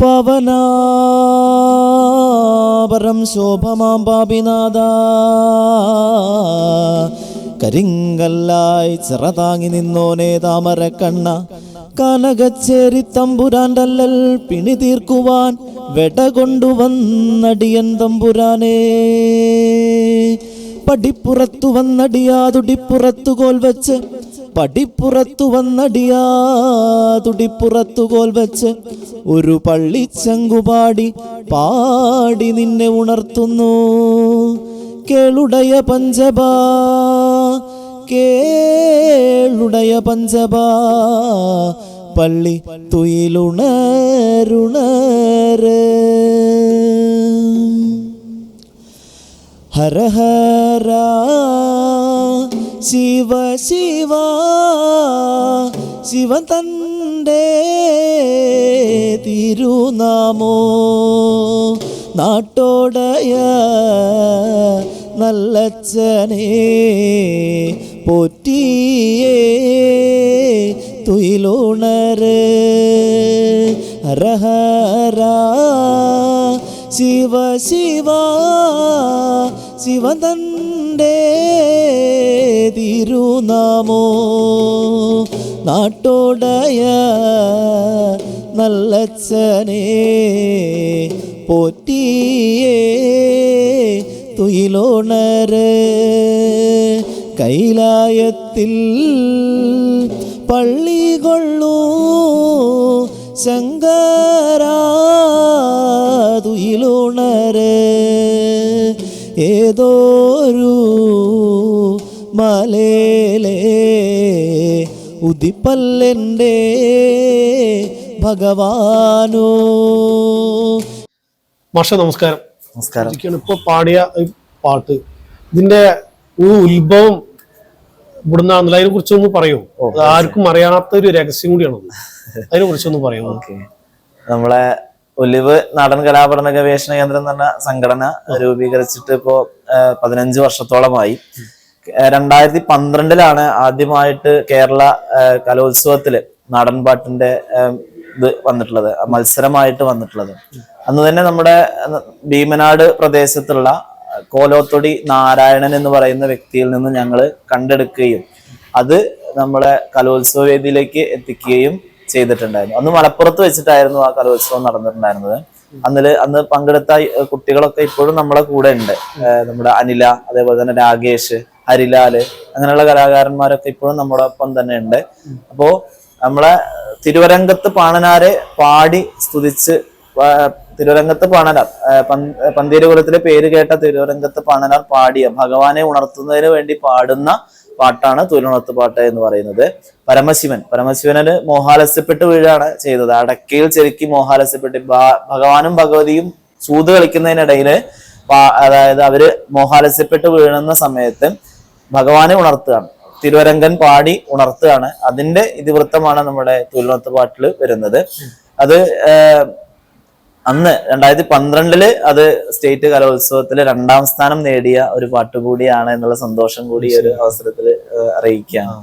പവനാപരം ശോഭമാം പാപിനാഥ. കരിങ്കല്ലായി ചിറതാങ്ങി നിന്നോനെ താമര കണ്ണ കനകച്ചേരി തമ്പുരാന്റല്ലൽ പിണി തീർക്കുവാൻ വെട കൊണ്ടുവന്നടിയൻ തമ്പുരാനേ. പടിപ്പുറത്തു വന്നടിയാതുടിപ്പുറത്തു കോൽ വെച്ച് പടിപ്പുറത്തു വന്നടിയാ തുടിപ്പുറത്തു കോൽ വെച്ച് ഒരു പള്ളിച്ചങ്കുപാടി പാടി നിന്നെ ഉണർത്തുന്നു. കേളുടയ പഞ്ചബാ കേളുടയ പഞ്ചബാ പള്ളി തുയിലുണരുണര്. ഹരഹരാ ഹര ശിവ ശിവ ശിവൻ തന്റെ തിരുനാമോ നാട്ടോടയ നല്ലച്ഛനെ പൊറ്റിയേ തുയിലുണര് ഹരഹര ശിവ ശിവ ശിവ ശിവതന്റെ തിരുനാമോ? നാട്ടോടയ നല്ലച്ഛനെ പോറ്റിയേ തുയിലോണര് കൈലായത്തിൽ പള്ളി കൊള്ളൂ ശങ്കരാതുയിലുണര് ഉദിപ്പല്ലെന്റെ ഭഗവാനോ. മാഷ നമസ്കാരം. നമസ്കാരം. ഇപ്പൊ പാടിയ പാട്ട്. ഇതിന്റെ ഒരു ഉത്ഭവം ഇവിടുന്നാണല്ലോ. അതിനെ കുറിച്ചൊന്ന് പറയൂ. ആർക്കും അറിയാത്ത ഒരു രഹസ്യം കൂടിയാണ് അതിനെ കുറിച്ചൊന്ന് പറയൂ. ഓക്കെ. നമ്മളെ ഒലിവ് നാടൻ കലാപഠന ഗവേഷണ കേന്ദ്രം എന്ന് പറഞ്ഞ സംഘടന രൂപീകരിച്ചിട്ട് ഇപ്പോ പതിനഞ്ച് വർഷത്തോളമായി. രണ്ടായിരത്തി പന്ത്രണ്ടിലാണ് ആദ്യമായിട്ട് കേരള കലോത്സവത്തിൽ കലോത്സവത്തിൽ നാടൻ പാട്ടിന്റെ ഇത് വന്നിട്ടുള്ളത് മത്സരമായിട്ട് വന്നിട്ടുള്ളത്. അന്ന് തന്നെ നമ്മുടെ ഭീമനാട് പ്രദേശത്തുള്ള കോലോത്തൊടി നാരായണൻ എന്ന് പറയുന്ന വ്യക്തിയിൽ നിന്ന് ഞങ്ങൾ കണ്ടെടുക്കുകയും അത് നമ്മളെ കലോത്സവ വേദിയിലേക്ക് എത്തിക്കുകയും ചെയ്തിട്ടുണ്ടായിരുന്നു. അന്ന് മലപ്പുറത്ത് വെച്ചിട്ടായിരുന്നു ആ കലോത്സവം നടന്നിട്ടുണ്ടായിരുന്നത്. അന്നിൽ അന്ന് പങ്കെടുത്ത കുട്ടികളൊക്കെ ഇപ്പോഴും നമ്മളെ കൂടെ ഉണ്ട്. നമ്മുടെ അനില അതേപോലെ തന്നെ രാകേഷ് ഹരിലാൽ അങ്ങനെയുള്ള കലാകാരന്മാരൊക്കെ ഇപ്പോഴും നമ്മുടെ ഒപ്പം തന്നെ ഉണ്ട് അപ്പോ നമ്മളെ തിരുവരംഗത്ത് പാണനാരെ പാടി സ്തുതിച്ച് തിരുവരംഗത്ത് പാണനാർ പന്തീരുകുലത്തിലെ പേര് കേട്ട തിരുവരംഗത്ത് പാണനാർ പാടിയ ഭഗവാനെ ഉണർത്തുന്നതിന് വേണ്ടി പാടുന്ന പാട്ടാണ് തൊഴിലുണർത്ത് പാട്ട് എന്ന് പറയുന്നത്. പരമശിവൻ പരമശിവനെ മോഹാലസ്യപ്പെട്ട് വീഴാണ് ചെയ്തത്. അടക്കയിൽ ചെരുക്കി മോഹാലസ്യപ്പെട്ട് ഭഗവാനും ഭഗവതിയും സൂത് കളിക്കുന്നതിനിടയിൽ അതായത് അവർ മോഹാലസ്യപ്പെട്ട് വീഴുന്ന സമയത്ത് ഭഗവാനെ ഉണർത്തുകയാണ്. തിരുവരങ്കൻ പാടി ഉണർത്തുകയാണ്. അതിന്റെ ഇതിവൃത്തമാണ് നമ്മുടെ തുലുണത്ത് പാട്ടിൽ വരുന്നത്. അത് അന്ന് രണ്ടായിരത്തി പന്ത്രണ്ടിൽ അത് സ്റ്റേറ്റ് കലോത്സവത്തിൽ രണ്ടാം സ്ഥാനം നേടിയ ഒരു പാട്ട് കൂടിയാണ് എന്നുള്ള സന്തോഷം കൂടി ഒരു അവസരത്തിൽ അറിയിക്കുകയാണ്.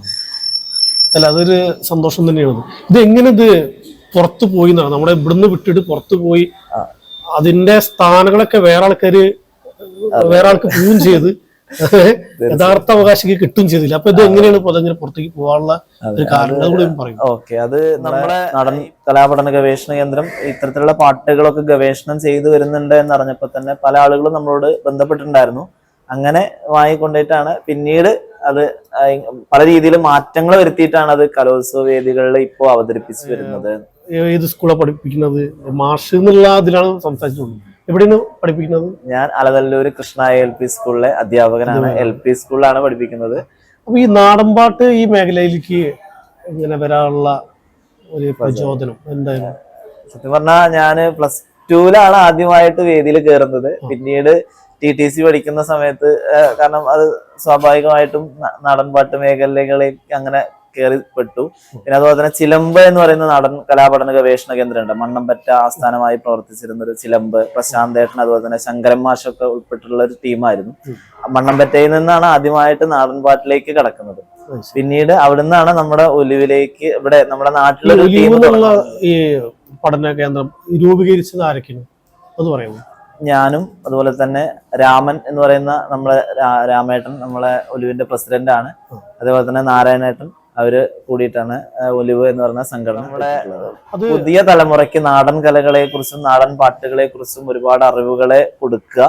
അല്ല അതൊരു സന്തോഷം തന്നെയാണ്. ഇത് എങ്ങനെ ഇത് പുറത്തു പോയി എന്നാണ്? നമ്മുടെ ഇവിടുന്ന് വിട്ടിട്ട് പുറത്തു പോയി അതിന്റെ സ്ഥാനങ്ങളൊക്കെ വേറെ ആൾക്കാര് വേറെ ആൾക്ക് പോവും ചെയ്ത്. യഥാർത്ഥ അവകാശിക്ക് കിട്ടും ചെയ്തില്ല. അപ്പൊ ഇത് എങ്ങനെയാണ് പൊതുങ്ങനെ പുറത്തേക്ക് പോകാനുള്ള ഒരു കാരണം കൂടി പറയും. ഓക്കെ അത് നമ്മുടെ നടൻ കലാപഠന ഗവേഷണ കേന്ദ്രം ഇത്തരത്തിലുള്ള പാട്ടുകളൊക്കെ ഗവേഷണം ചെയ്തു വരുന്നുണ്ട് എന്ന് അറിഞ്ഞപ്പോൾ തന്നെ പല ആളുകളും നമ്മളോട് ബന്ധപ്പെട്ടിട്ടുണ്ടായിരുന്നു. അങ്ങനെ വാങ്ങിക്കൊണ്ടിട്ടാണ് പിന്നീട് അത് പല രീതിയിൽ മാറ്റങ്ങൾ വരുത്തിയിട്ടാണ് അത് കലോത്സവ വേദികളിൽ ഇപ്പോൾ അവതരിപ്പിച്ചു വരുന്നത്. ഏത് സ്കൂളാണ് പഠിപ്പിക്കുന്നത്? മാഷ് എന്നുള്ള സംസാരിച്ചു സംസാരിച്ചുകൊണ്ട് എവിടെയാണ് പഠിപ്പിക്കുന്നത്? ഞാൻ അലനല്ലൂർ കൃഷ്ണ എൽ പി സ്കൂളിലെ അധ്യാപകനാണ്. എൽ പി സ്കൂളിലാണ് പഠിപ്പിക്കുന്നത്. അപ്പൊ ഈ നാടൻപാട്ട് ഈ മേഖലയിലേക്ക് ഇങ്ങനെ വരാനുള്ള ഒരു പ്രചോദനം. എന്തായാലും സത്യം പറഞ്ഞാൽ ഞാൻ പ്ലസ് ടുവിലാണ് ആദ്യമായിട്ട് വേദിയിൽ കയറുന്നത്. പിന്നീട് ടി ടി സി പഠിക്കുന്ന സമയത്ത് കാരണം അത് സ്വാഭാവികമായിട്ടും നാടൻപാട്ട് മേഖലകളിൽ അങ്ങനെ കയറിപ്പെട്ടു. പിന്നെ അതുപോലെ തന്നെ ചിലമ്പ് എന്ന് പറയുന്ന നാടൻ കലാപഠന ഗവേഷണ കേന്ദ്രമുണ്ട്. മണ്ണമ്പറ്റ ആസ്ഥാനമായി പ്രവർത്തിച്ചിരുന്ന ഒരു ചിലമ്പ് പ്രശാന്തേട്ടൻ അതുപോലെ തന്നെ ശങ്കരൻ മാഷൊക്കെ ഉൾപ്പെട്ടുള്ള ഒരു ടീമായിരുന്നു. മണ്ണമ്പറ്റയിൽ നിന്നാണ് ആദ്യമായിട്ട് നാടൻ പാട്ടിലേക്ക് കടക്കുന്നത്. പിന്നീട് അവിടുന്നാണ് നമ്മുടെ ഒലിവിലേക്ക് ഇവിടെ നമ്മുടെ നാട്ടിലൊരു ടീം ഈ പഠന കേന്ദ്രം രൂപീകരിച്ചത് ആരൊക്കെയാണ്? അത് പറയുന്നു ഞാനും അതുപോലെ തന്നെ രാമൻ എന്ന് പറയുന്ന നമ്മളെ രാമേട്ടൻ നമ്മളെ ഒലിവിന്റെ പ്രസിഡന്റ് ആണ് അതേപോലെ തന്നെ നാരായണേട്ടൻ അവർ കൂടിയിട്ടാണ് ഒലിവ് എന്ന് പറഞ്ഞ സംഘടന പുതിയ തലമുറയ്ക്ക് നാടൻ കലകളെ കുറിച്ചും നാടൻ പാട്ടുകളെ കുറിച്ചും ഒരുപാട് അറിവുകളെ കൊടുക്കുക.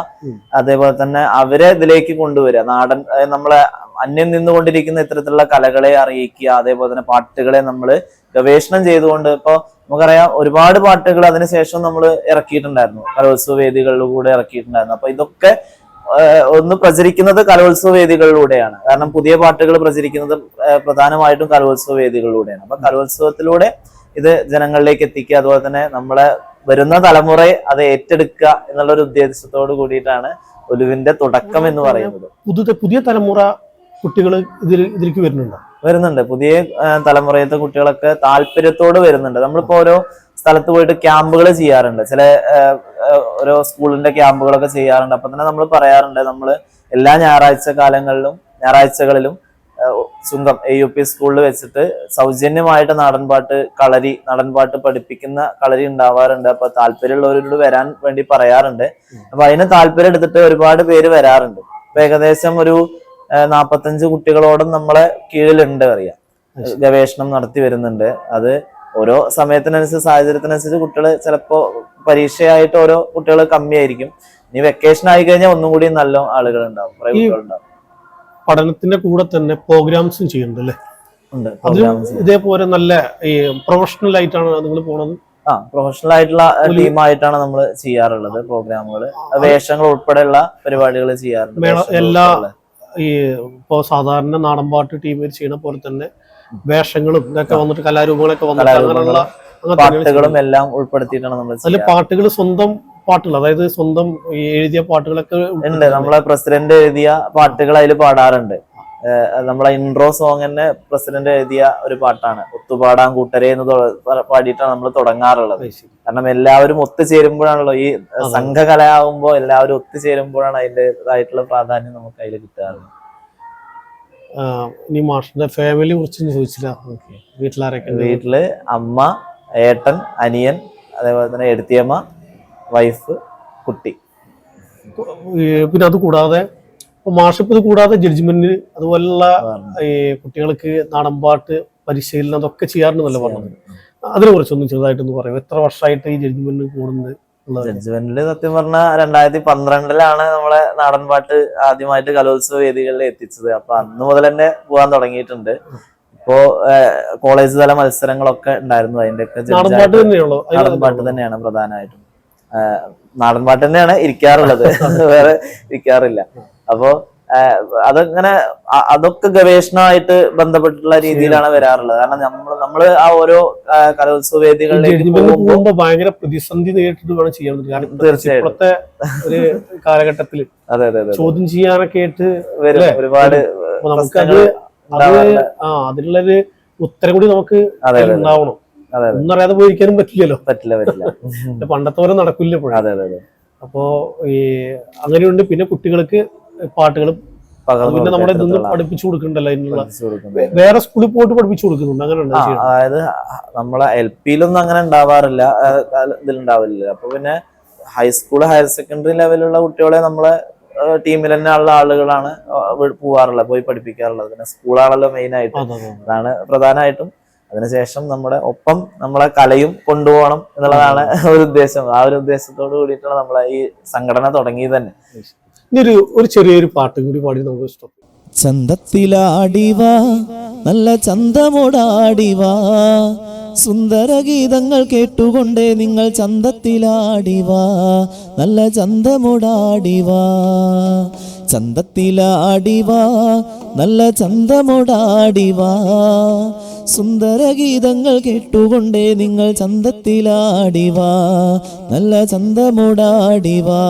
അതേപോലെ തന്നെ അവരെ ഇതിലേക്ക് കൊണ്ടുവരിക. നാടൻ നമ്മളെ അന്യം നിന്നുകൊണ്ടിരിക്കുന്ന ഇത്തരത്തിലുള്ള കലകളെ അറിയിക്കുക. അതേപോലെ തന്നെ പാട്ടുകളെ നമ്മൾ ഗവേഷണം ചെയ്തുകൊണ്ട് ഇപ്പൊ നമുക്കറിയാം ഒരുപാട് പാട്ടുകൾ അതിനുശേഷം നമ്മൾ ഇറക്കിയിട്ടുണ്ടായിരുന്നു. കലോത്സവ വേദികളിലൂടെ ഇറക്കിയിട്ടുണ്ടായിരുന്നു. അപ്പൊ ഇതൊക്കെ ഒന്ന് പ്രചരിക്കുന്നത് കലോത്സവ വേദികളിലൂടെയാണ്. കാരണം പുതിയ പാട്ടുകൾ പ്രചരിക്കുന്നത് പ്രധാനമായിട്ടും കലോത്സവ വേദികളിലൂടെയാണ്. അപ്പൊ കലോത്സവത്തിലൂടെ ഇത് ജനങ്ങളിലേക്ക് എത്തിക്കുക അതുപോലെ തന്നെ നമ്മളെ വരുന്ന തലമുറയെ അത് ഏറ്റെടുക്കുക എന്നുള്ള ഒരു ഉദ്ദേശത്തോട് കൂടിയിട്ടാണ് ഒലുവിന്റെ തുടക്കം എന്ന് പറയുന്നത്. പുതിയ പുതിയ തലമുറ കുട്ടികൾ ഇതിൽ ഇതിലേക്ക് വരുന്നുണ്ടോ? വരുന്നുണ്ട്. പുതിയ തലമുറയിലത്തെ തലമുറയത്തെ കുട്ടികളൊക്കെ താല്പര്യത്തോട് വരുന്നുണ്ട്. നമ്മളിപ്പോ ഓരോ സ്ഥലത്ത് പോയിട്ട് ക്യാമ്പുകൾ ചെയ്യാറുണ്ട്. ചില ഓരോ സ്കൂളിന്റെ ക്യാമ്പുകളൊക്കെ ചെയ്യാറുണ്ട്. അപ്പൊ തന്നെ നമ്മൾ പറയാറുണ്ട് നമ്മൾ എല്ലാ ഞായറാഴ്ച കാലങ്ങളിലും ഞായറാഴ്ചകളിലും ചുങ്കം എ യു പി സ്കൂളിൽ വെച്ചിട്ട് സൗജന്യമായിട്ട് നാടൻപാട്ട് കളരി നാടൻപാട്ട് പഠിപ്പിക്കുന്ന കളരി ഉണ്ടാവാറുണ്ട്. അപ്പൊ താല്പര്യമുള്ളവരോട് വരാൻ വേണ്ടി പറയാറുണ്ട്. അപ്പൊ അതിന് താല്പര്യം എടുത്തിട്ട് ഒരുപാട് പേര് വരാറുണ്ട്. ഇപ്പൊ ഏകദേശം ഒരു നാപ്പത്തഞ്ച് കുട്ടികളോടും നമ്മളെ കീഴിലുണ്ട് അറിയാം. ഗവേഷണം നടത്തി വരുന്നുണ്ട്. അത് ഓരോ സമയത്തിനനുസരിച്ച് സാഹചര്യത്തിനനുസരിച്ച് കുട്ടികൾ ചിലപ്പോ പരീക്ഷയായിട്ട് ഓരോ കുട്ടികൾ കമ്മിയായിരിക്കും. ഇനി വെക്കേഷൻ ആയി കഴിഞ്ഞാൽ ഒന്നും കൂടി നല്ല ആളുകൾ ഉണ്ടാവും ഉണ്ടാവും പഠനത്തിന്റെ കൂടെ തന്നെ പ്രോഗ്രാംസും ചെയ്യുന്നുണ്ട് അല്ലേ? ഉണ്ട് ഇതേപോലെ നല്ല ഈ പ്രൊഫഷണൽ ആയിട്ടാണ് നിങ്ങൾ പോണത്? ആ പ്രൊഫഷണൽ ആയിട്ടുള്ള ടീമായിട്ടാണ് നമ്മൾ ചെയ്യാറുള്ളത് പ്രോഗ്രാമുകൾ വേഷങ്ങൾ ഉൾപ്പെടെയുള്ള പരിപാടികൾ ചെയ്യാറുണ്ട് എല്ലാ- ഈ ഇപ്പോ സാധാരണ നാടൻപാട്ട് ടീമിൽ ചെയ്യുന്ന പോലെ തന്നെ വേഷങ്ങളും ഇതൊക്കെ വന്നിട്ട് കലാരൂപങ്ങളൊക്കെ വന്നിട്ട് അങ്ങനെയുള്ള പാട്ടുകളും എല്ലാം ഉൾപ്പെടുത്തിയിട്ടാണ് നമ്മൾ അതിൽ പാട്ടുകൾ സ്വന്തം പാട്ടുകൾ അതായത് സ്വന്തം എഴുതിയ പാട്ടുകളൊക്കെ ഉണ്ട്. നമ്മളെ പ്രസിഡന്റ് എഴുതിയ പാട്ടുകൾ അതിൽ പാടാറുണ്ട്. നമ്മളെ ഇൻട്രോ സോങ് തന്നെ പ്രസിഡന്റ് എഴുതിയ ഒരു പാട്ടാണ്. ഒത്തുപാടാൻ കൂട്ടരെ എന്ന് പാടിയിട്ടാണ് നമ്മൾ തുടങ്ങാറുള്ളത്. കാരണം എല്ലാവരും ഒത്തുചേരുമ്പോഴാണല്ലോ ഈ സംഘകലയാവുമ്പോ എല്ലാവരും ഒത്തുചേരുമ്പോഴാണ് അതിന്റെതായിട്ടുള്ള പ്രാധാന്യം നമുക്ക് അതിൽ കിട്ടാറുള്ളത്. ഇനി മാഷിന്റെ ഫാമിലി കുറിച്ച് ചോദിച്ചില്ല. വീട്ടിലാരൊക്കെ? വീട്ടിൽ അമ്മ ഏട്ടൻ അനിയൻ അതേപോലെ തന്നെ എടുത്തിയമ്മ വൈഫ് കുട്ടി. പിന്നെ അത് കൂടാതെ മാഷിപ്പ് ഇത് കൂടാതെ ജഡ്ജ്മെന്റ് അതുപോലുള്ള ഈ കുട്ടികൾക്ക് നാടൻപാട്ട് പരിശീലനം അതൊക്കെ ചെയ്യാറുണ്ടെന്നല്ലേ പറഞ്ഞത്? അതിനെ കുറിച്ചൊന്നും ചെറുതായിട്ടൊന്ന് പറയാം. എത്ര വർഷമായിട്ട് ഈ ജഡ്ജ്മെന്റിന് കൂടുന്നത്? ജഡ്ജ്മെന്റിൽ സത്യം പറഞ്ഞ രണ്ടായിരത്തി പന്ത്രണ്ടിലാണ് നമ്മളെ നാടൻ പാട്ട് ആദ്യമായിട്ട് കലോത്സവ വേദികളിൽ എത്തിച്ചത്. അപ്പൊ അന്ന് മുതൽ തന്നെ പോകാൻ തുടങ്ങിയിട്ടുണ്ട്. ഇപ്പോ കോളേജ് തല മത്സരങ്ങളൊക്കെ ഉണ്ടായിരുന്നു. അതിന്റെയൊക്കെ നാടൻപാട്ട് ജഡ്ജായിട്ട് തന്നെയാണോ അതിന് നാടൻ പാട്ട് തന്നെയാണ് പ്രധാനമായിട്ടും. നാടൻ പാട്ട് തന്നെയാണ് ഇരിക്കാറുള്ളത്. വേറെ ഇരിക്കാറില്ല. അപ്പോ അതങ്ങനെ അതൊക്കെ ഗവേഷണമായിട്ട് ബന്ധപ്പെട്ടിട്ടുള്ള രീതിയിലാണ് വരാറുള്ളത്. കാരണം നമ്മൾ നമ്മൾ ആ ഓരോ കലോത്സവ വേദികളിലേക്ക് ഭയങ്കര പ്രതിസന്ധി നേരിട്ടിട്ട് വേണം ചെയ്യാൻ കാരണം ഇപ്പോഴത്തെ-. ഒരു കാലഘട്ടത്തിൽ അതെ അതെ ചോദ്യം ചെയ്യാനൊക്കെ ആയിട്ട് ഒരുപാട് നമുക്കത് ആ അതിനുള്ളൊരു ഉത്തരം കൂടി നമുക്ക് ഉണ്ടാവണം. ഒന്നറിയാതെ പോയിരിക്കാനും പറ്റില്ലല്ലോ. പറ്റില്ല പറ്റില്ല. പണ്ടത്തെ പോലെ നടക്കില്ല അതെ അതെ. അപ്പോ ഈ അങ്ങനെയുണ്ട്. പിന്നെ കുട്ടികൾക്ക് പാട്ടുകൾ പകർന്നു പിന്നെ നമ്മുടെ ഇതൊന്നും പഠിപ്പിച്ചു കൊടുക്കണ്ടല്ലോ അതിനുള്ള വേറെ സ്കൂളിൽ പോയിട്ട് പഠിപ്പിച്ചു കൊടുക്കുന്നുണ്ട്. അങ്ങനെ അതായത് നമ്മളെ എൽ പിയിലൊന്നും അങ്ങനെ ഉണ്ടാവാറില്ല. ഇതിലുണ്ടാവില്ല അപ്പൊ പിന്നെ ഹൈസ്കൂൾ ഹയർ സെക്കൻഡറി ലെവലിലുള്ള കുട്ടികളെ നമ്മളെ ടീമിൽ തന്നെ ഉള്ള ആളുകളാണ് പോവാറുള്ളത് പോയി പഠിപ്പിക്കാറുള്ളത്. പിന്നെ സ്കൂളാണല്ലോ മെയിൻ ആയിട്ട്. അതെ, അതെ, അതെ. അതാണ് പ്രധാനമായിട്ടും. അതിനുശേഷം നമ്മുടെ ഒപ്പം നമ്മളെ കലയും കൊണ്ടുപോകണം എന്നുള്ളതാണ് ഒരു ഉദ്ദേശം. ആ ഒരു ഉദ്ദേശത്തോട് കൂടിയിട്ടാണ് നമ്മളെ ഈ സംഘടന തുടങ്ങിയത് തന്നെ. ഇനി ഒരു ഒരു ചെറിയൊരു പാട്ട് കൂടി പാടി നമുക്ക് ഇഷ്ടം ചന്തത്തിലാടിവാ നല്ല ചന്തമോടാടിവാ. സുന്ദര ഗീതങ്ങൾ കേട്ടുകൊണ്ടേ നിങ്ങൾ ചന്തത്തിലാടിവാ നല്ല ചന്തമോടാടിവാ. ചന്തത്തിലാടിവാ നല്ല ചന്തമോടാടിവാ. സുന്ദര ഗീതങ്ങൾ കേട്ടുകൊണ്ടേ നിങ്ങൾ ചന്തത്തിലാടിവാ. നല്ല ചന്തമോടാടിവാ.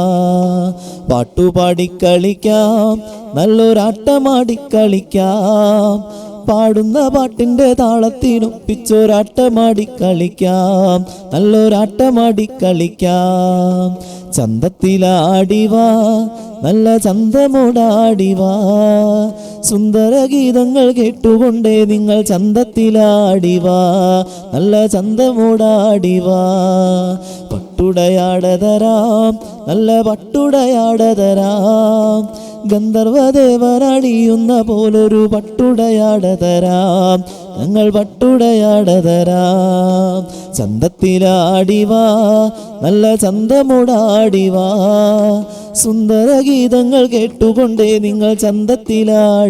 പാട്ടുപാടി കളിക്കാം നല്ലൊരാട്ടമാടി കളിക്കാം പാടുന്ന പാട്ടിന്റെ താളത്തിനൊപ്പിച്ചൊരാട്ടമാടി കളിക്കാം നല്ലൊരാട്ടമാടി കളിക്കാം ചന്തത്തിലാടിവാ നല്ല ചന്തമോടാടിവാ. സുന്ദര ഗീതങ്ങൾ കേട്ടുകൊണ്ടേ നിങ്ങൾ ചന്തത്തിലാടിവാ. നല്ല ചന്തമോടാടിവാ. പട്ടുടയാടതരാം നല്ല പട്ടുടയാടതരാം. ഗന്ധർവദേവരാടിയുന്ന പോലൊരു പട്ടുടയാടതരാം. ഞങ്ങൾ പട്ടുടയാടതരാം. ചന്തത്തിലാടിവാ നല്ല ചന്തമുടാടിവാ. സുന്ദര ഗീതങ്ങൾ കേട്ടുകൊണ്ടേ നിങ്ങൾ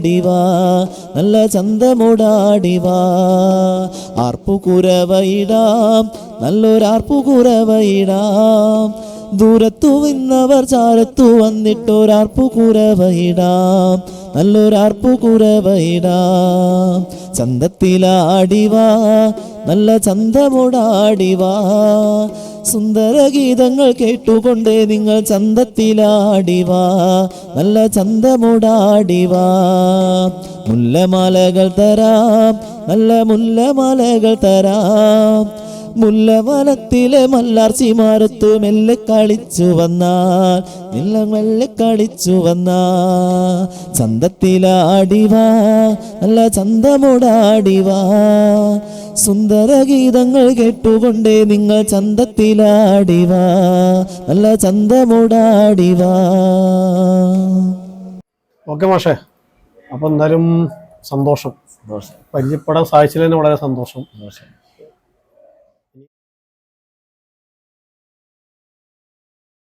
ചന്തത്തിലാടിവാ നല്ല ചന്തമോടാടിവാ. ആർപ്പുകുരവയിടാം നല്ലൊരാർപ്പുകുരവയിടാം. ദൂരത്തു നിന്നവർ ചാരത്തു വന്നിട്ടൊരാർപ്പു നല്ലൊരാർപ്പുകുരവയിടാം. ചന്തത്തിലാടിവാ നല്ല ചന്തമോടാടിവാ. സുന്ദര ഗീതങ്ങൾ കേട്ടുകൊണ്ട് നിങ്ങൾ ചന്തത്തിലാടിവാ. നല്ല ചന്തമുടാടിവാ. മുല്ലമാലകൾ തരാം നല്ല മുല്ലമാലകൾ തരാം. മുല്ലവനത്തിലെ മല്ലാർച്ചി മാറത്തു മെല്ലെ കളിച്ചു വന്നാൽ നില്ല മെല്ലെ കളിച്ചു വന്നാ. ചന്തത്തിലാടിവാ നല്ല ചന്തമോടാടിവാ. സുന്ദര ഗീതങ്ങൾ കേട്ടുകൊണ്ടേ നിങ്ങൾ ചന്തത്തിലാടിവാ. നല്ല ചന്തമോടാടിവാ. ഓക്കെ മാഷേ. അപ്പൊ എന്തായാലും സന്തോഷം. സന്തോഷം. പരിചയപ്പെടാൻ സാധിച്ചില്ല വളരെ സന്തോഷം. സന്തോഷം.